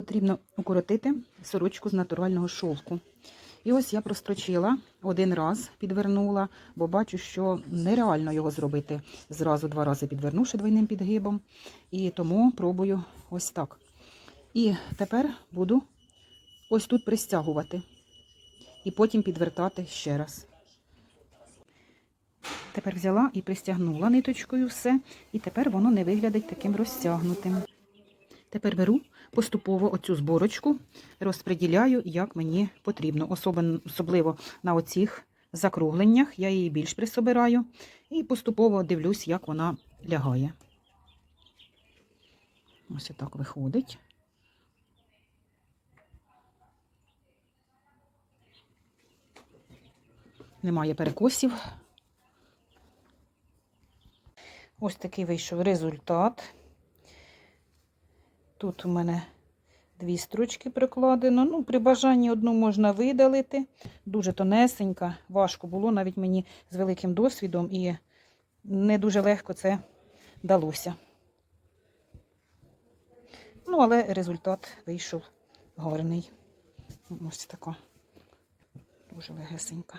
Потрібно укоротити сорочку з натурального шовку. І ось я прострочила один раз, підвернула, бо бачу, що нереально його зробити зразу два рази підвернувши двойним підгибом. І тому пробую ось так. І тепер буду ось тут пристягувати. І потім підвертати ще раз. Тепер взяла і пристягнула ниточкою все, і тепер воно не виглядить таким розтягнутим. Тепер беру поступово оцю зборочку, розподіляю, як мені потрібно. Особливо на оцих закругленнях я її більш присобираю і поступово дивлюсь, як вона лягає. Ось так виходить. Немає перекосів. Ось такий вийшов результат. Тут у мене дві строчки прикладено. Ну, при бажанні одну можна видалити. Дуже тонесенька, важко було навіть мені з великим досвідом і не дуже легко це далося. Ну, але результат вийшов гарний. Ось така. Дуже легесенька.